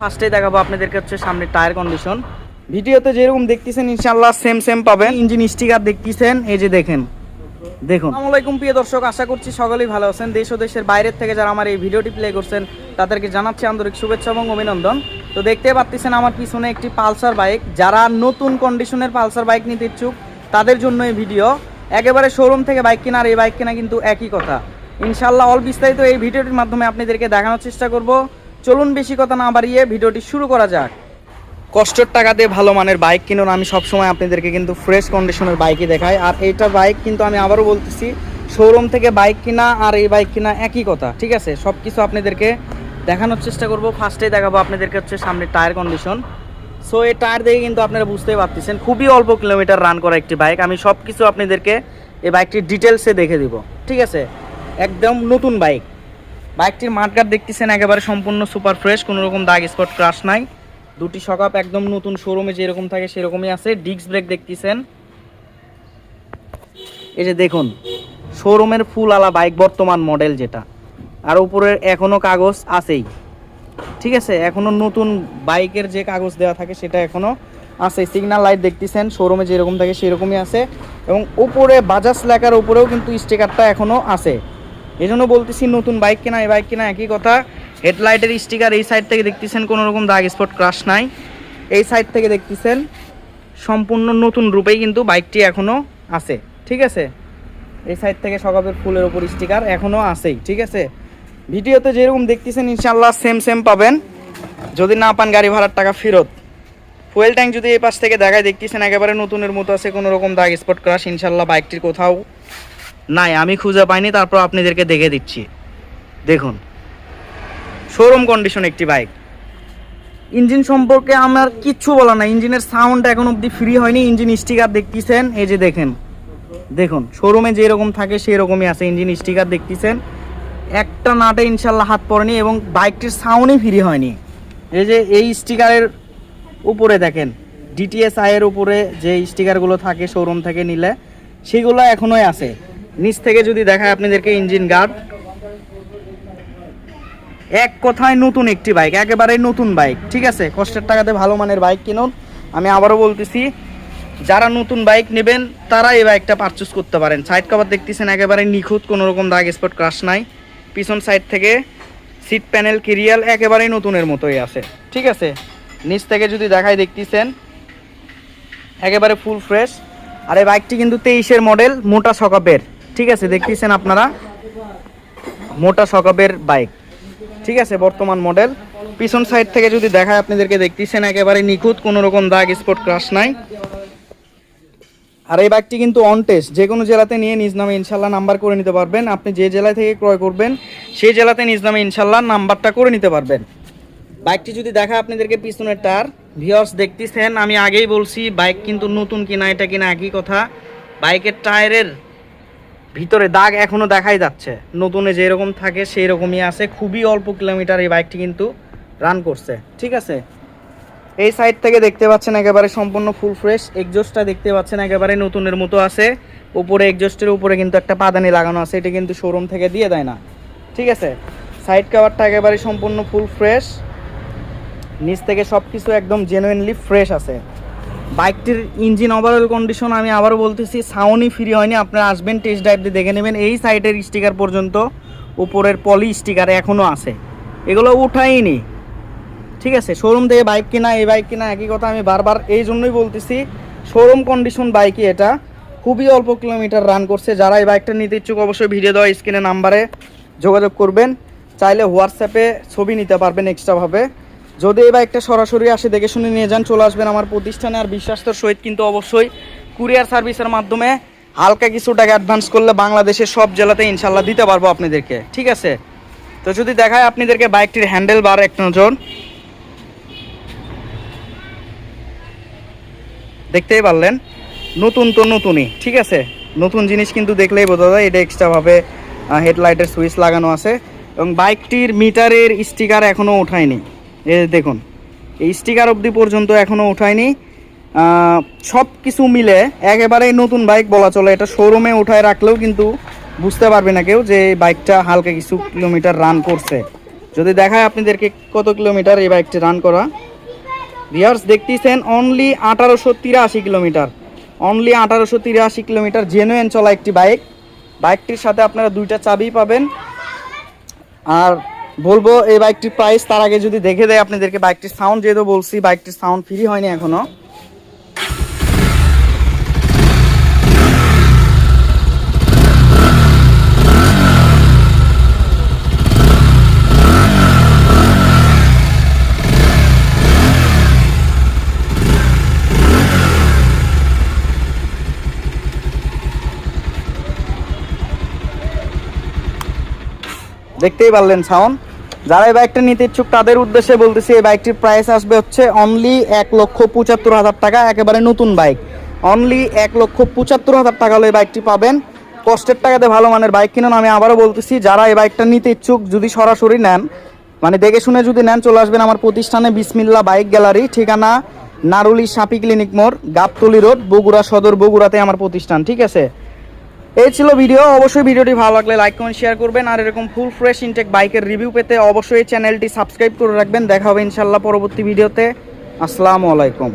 ফার্স্টে দেখাবো আপনাদেরকে হচ্ছে সামনে টায়ার কন্ডিশন। ভিডিওতে যেরকম দেখতেছেন ইনশাল্লাহ সেম সেম পাবেন। ইঞ্জিন স্টিকার দেখতেছেন এই যে দেখেন। দেখুন। আসসালামু আলাইকুম প্রিয় দর্শক আশা করছি সকলেই ভালো আছেন। দেশ ও দেশের বাইরের থেকে যারা আমার এই ভিডিওটি প্লে করছেন তাদেরকে জানাচ্ছি আন্তরিক শুভেচ্ছা এবং অভিনন্দন। তো দেখতে পাচ্ছেন আমার পিছনে একটি পালসার বাইক। যারা নতুন কন্ডিশনের পালসার বাইক নিতে ইচ্ছুক তাদের জন্য এই ভিডিও। একেবারে শোরুম থেকে বাইক কেনার এই বাইক কেনা কিন্তু একই কথা। ইনশাল্লাহ অল বিস্তারিত এই ভিডিওটির মাধ্যমে আপনাদেরকে দেখানোর চেষ্টা করব। চলুন বেশি কথা না বাড়িয়ে ভিডিওটি শুরু করা যাক। কষ্টের টাকা দিয়ে ভালো মানের বাইক কিনুন। আমি সবসময় আপনাদেরকে কিন্তু ফ্রেশ কন্ডিশনের বাইকই দেখাই। আর এইটা বাইক কিন্তু আমি আবারও বলতেছি শোরুম থেকে বাইক কিনা আর এই বাইক কিনা একই কথা, ঠিক আছে? সব কিছু আপনাদেরকে দেখানোর চেষ্টা করব। ফার্স্টে দেখাবো আপনাদেরকে হচ্ছে সামনে টায়ার কন্ডিশন সো এই টায়ার দেখে কিন্তু আপনারা বুঝতেই পারতেছেন, খুবই অল্প কিলোমিটার রান করা একটি বাইক আমি সব কিছু আপনাদেরকে এই বাইকটির ডিটেলসে দেখে দিব, ঠিক আছে? একদম নতুন বাইক বাইকটির মাঠগাট দেখতেছেন, একেবারে সম্পূর্ণ সুপার ফ্রেশ কোনো রকম দাগ স্পট ক্রাশ নাই। দুটি সকাপ একদম নতুন শোরুমে যেরকম থাকে সেরকমই আছে। ডিস্ক ব্রেক দেখতেছেন। এই যে দেখুন, শোরুমের ফুল আলা বাইক বর্তমান মডেল যেটা। আর উপরের এখনও কাগজ আছেই। ঠিক আছে, এখনও নতুন বাইকের যে কাগজ দেওয়া থাকে সেটা এখনও আছে। সিগন্যাল লাইট দেখতেছেন, শোরুমে যেরকম থাকে সেরকমই আছে। এবং উপরে বাজাজ লেখার উপরেও কিন্তু স্টিকারটা এখনও আছে। এই জন্য বলতেছি নতুন বাইক কেনা, এই বাইক কেনা একই কথা। হেডলাইটের স্টিকার এই সাইড থেকে দেখতেছেন কোনো রকম দাগ স্পট ক্রাশ নাই। এই সাইড থেকে দেখতেছেন, সম্পূর্ণ নতুন রূপেই কিন্তু বাইকটি এখনও আছে, ঠিক আছে? এই সাইড থেকে সকাবের ফুলের ওপর স্টিকার এখনও আসেই ঠিক আছে? ভিডিওতে যেরকম দেখতেছেন ইনশাল্লাহ সেম সেম পাবেন। যদি না পান গাড়ি ভাড়ার টাকা ফেরত। ফুয়েল ট্যাঙ্ক যদি এই পাশ থেকে দেখায়, দেখতেছেন একেবারে নতুনের মতো আছে কোনো রকম দাগ স্পট ক্রাশ ইনশাল্লাহ বাইকটির কোথাও নাই, আমি খুঁজে পাইনি, তারপর আপনাদেরকে দেখে দিচ্ছি। দেখুন শোরুম কন্ডিশন একটি বাইক ইঞ্জিন সম্পর্কে আমার কিচ্ছু বলা না ইঞ্জিনের সাউন্ড এখন অবধি ফ্রি হয়নি, ইঞ্জিন স্টিকার দেখতেছেন, এই যে দেখেন। দেখুন শোরুমে যেরকম থাকে সেই রকমই আছে, ইঞ্জিন স্টিকার দেখতেছেন। একটা নাটে ইনশাল্লাহ হাত পড়েনি এবং বাইকটির সাউন্ডই ফ্রি হয়নি। এই যে এই স্টিকারের উপরে দেখেন ডিটিএস আয়ের উপরে যে স্টিকারগুলো থাকে শোরুম থেকে নিলে, সেগুলো এখনোই আছে। নিচ থেকে যদি দেখায় আপনাদেরকে ইঞ্জিন গার্ড। এক কথায় নতুন একটি বাইক, একেবারে নতুন বাইক, ঠিক আছে? কষ্টের টাকাতে ভালো মানের বাইক কিনুন। আমি আবারও বলতেছি, যারা নতুন বাইক নেবেন, তারা এই বাইকটা পারচেস করতে পারেন। সাইড কভার দেখতেছেন, একেবারে নিখুঁত কোনো রকম দাগ স্পট ক্রাশ নাই। পিছন সাইড থেকে সিট প্যানেল কেরিয়াল একেবারেই নতুনের মতোই আছে। ঠিক আছে? নিচ থেকে যদি দেখায় দেখতেছেন, একেবারে ফুল ফ্রেশ আর এই বাইকটি কিন্তু তেইশের মডেল মোটা সকাপের ঠিক আছে, দেখতেছেন আপনারা? মোটা সকাবের বাইক। ঠিক আছে, বর্তমান মডেল পিছন সাইড থেকে যদি দেখায়, আপনাদেরকে দেখতেছেন, একেবারে নিখুঁত, কোনো রকম দাগ স্পট ক্রাশ নাই। আর এই বাইকটি কিন্তু অন টেস্ট যে কোনো জেলাতে নিয়ে নিজ নামে ইনশাল্লাহ নাম্বার করে নিতে পারবেন। আপনি যে জেলা থেকে ক্রয় করবেন, সেই জেলাতে নিজ নামে ইনশাল্লাহ নাম্বারটা করে নিতে পারবেন। বাইকটি যদি দেখা আপনাদেরকে পিছনের টার। ভিওর্স দেখতেছেন, আমি আগেই বলছি, বাইক কিন্তু নতুন কিনা, এটা কিনা একই কথা। বাইকের টায়ারের ভিতরে দাগ এখনও দেখাই যাচ্ছে। নতুনে যেরকম থাকে সেই রকমই আছে। খুবই অল্প কিলোমিটার এই বাইকটি কিন্তু রান করছে। ঠিক আছে? এই সাইড থেকে দেখতে পাচ্ছেন একেবারে সম্পূর্ণ ফুল ফ্রেশ এক্সজস্টটা দেখতে পাচ্ছেন একেবারে নতুনের মতো আছে। উপরে এক্সজস্টের উপরে কিন্তু একটা পাদানি লাগানো আছে। এটা কিন্তু শোরুম থেকে দিয়ে দেয় না। ঠিক আছে? সাইড কভারটা একেবারে সম্পূর্ণ ফুল ফ্রেশ নিচ থেকে সব কিছু একদম জেনুইনলি ফ্রেশ আছে। বাইকটির ইঞ্জিন ওভারঅল কন্ডিশন আমি আবারও বলতেছি সাউন্ডই ফ্রি হয়নি, আপনারা আসবেন টেস্ট ড্রাইভ দিয়ে দেখে নেবেন। এই সাইডের স্টিকার পর্যন্ত উপরের পলি স্টিকার এখনও আছে। এগুলো উঠাইনি। ঠিক আছে শোরুম থেকে বাইক কিনা, এই বাইক কিনা, একই কথা আমি বারবার এই জন্যই বলতেছি শোরুম কন্ডিশন বাইকই এটা। খুবই অল্প কিলোমিটার রান করছে। যারা এই বাইকটা নিতে ইচ্ছুক, অবশ্যই ভিডিও দেওয়া স্ক্রিনে নাম্বারে যোগাযোগ করবেন। চাইলে হোয়াটসঅ্যাপে ছবি নিতে পারবেন এক্সট্রাভাবে যদি এই বাইকটা সরাসরি আসে, দেখে শুনে নিয়ে যান, চলে আসবেন আমার প্রতিষ্ঠানে। আর বিশ্বাস্তর সহিত কিন্তু অবশ্যই কুরিয়ার সার্ভিসের মাধ্যমে হালকা কিছু টাকা অ্যাডভান্স করলে বাংলাদেশের সব জেলাতে ইনশাল্লাহ দিতে পারব আপনাদেরকে। ঠিক আছে? তো যদি দেখায় আপনাদেরকে বাইকটির হ্যান্ডেল বার এক নজর। দেখতেই পারলেন, নতুন তো নতুনই, ঠিক আছে? নতুন জিনিস কিন্তু দেখলেই বোঝা যায়, এটা এক্সট্রাভাবে হেডলাইটের সুইচ লাগানো আছে। এবং বাইকটির মিটারের স্টিকার এখনও ওঠায়নি। এ দেখুন, এই স্টিকার অবধি পর্যন্ত এখনও ওঠায়নি সব কিছু মিলে একেবারেই নতুন বাইক বলা চলে। এটা শোরুমে উঠায় রাখলেও কিন্তু বুঝতে পারবে না কেউ যে বাইকটা হালকা কিছু কিলোমিটার রান করছে। যদি দেখায় আপনাদেরকে কত কিলোমিটার এই বাইকটি রান করা। ভিয়ার্স দেখতেছেন অনলি আঠারোশো তিরাশি কিলোমিটার অনলি আঠারোশো তিরাশি কিলোমিটার জেনুয়েন চলা একটি বাইক বাইকটির সাথে আপনারা দুইটা চাবি পাবেন। আর বলব, এই বাইকটির প্রাইস তার আগে যদি দেখে দেয় আপনাদেরকে, বাইকটির সাউন্ড যেহেতু বলছি, বাইকটির সাউন্ড ফ্রি হয়নি এখনও। দেখতেই পারলেন সাউন্ড যারা এই বাইকটা নিতে ইচ্ছুক, তাদের উদ্দেশ্যে বলতেছি, এই বাইকটির প্রাইস আসবে হচ্ছে অনলি এক লক্ষ পঁচাত্তর হাজার টাকা, একেবারে নতুন বাইক। অনলি এক লক্ষ পঁচাত্তর হাজার টাকা হলে এই বাইকটি পাবেন। কষ্টের টাকাতে ভালো মানের বাইক কিনুন। আমি আবারও বলতেছি, যারা এই বাইকটা নিতে ইচ্ছুক, যদি সরাসরি নেন মানে দেখে শুনে যদি নেন, চলে আসবেন আমার প্রতিষ্ঠানে বিসমিল্লা বাইক গ্যালারি, ঠিকানা নারুলি সাপি ক্লিনিক মোড়, গাবতলি রোড, বগুড়া সদর, বগুড়াতে আমার প্রতিষ্ঠান, ঠিক আছে? এই ছিল ভিডিও। অবশ্যই ভিডিওটি ভালো লাগলে লাইক কমেন্ট শেয়ার করবেন। আর এরকম ফুল ফ্রেশ ইনটেক বাইকের রিভিউ পেতে অবশ্যই চ্যানেলটি সাবস্ক্রাইব করে রাখবেন। দেখা হবে ইনশাল্লাহ পরবর্তী ভিডিওতে আসসালামু আলাইকুম।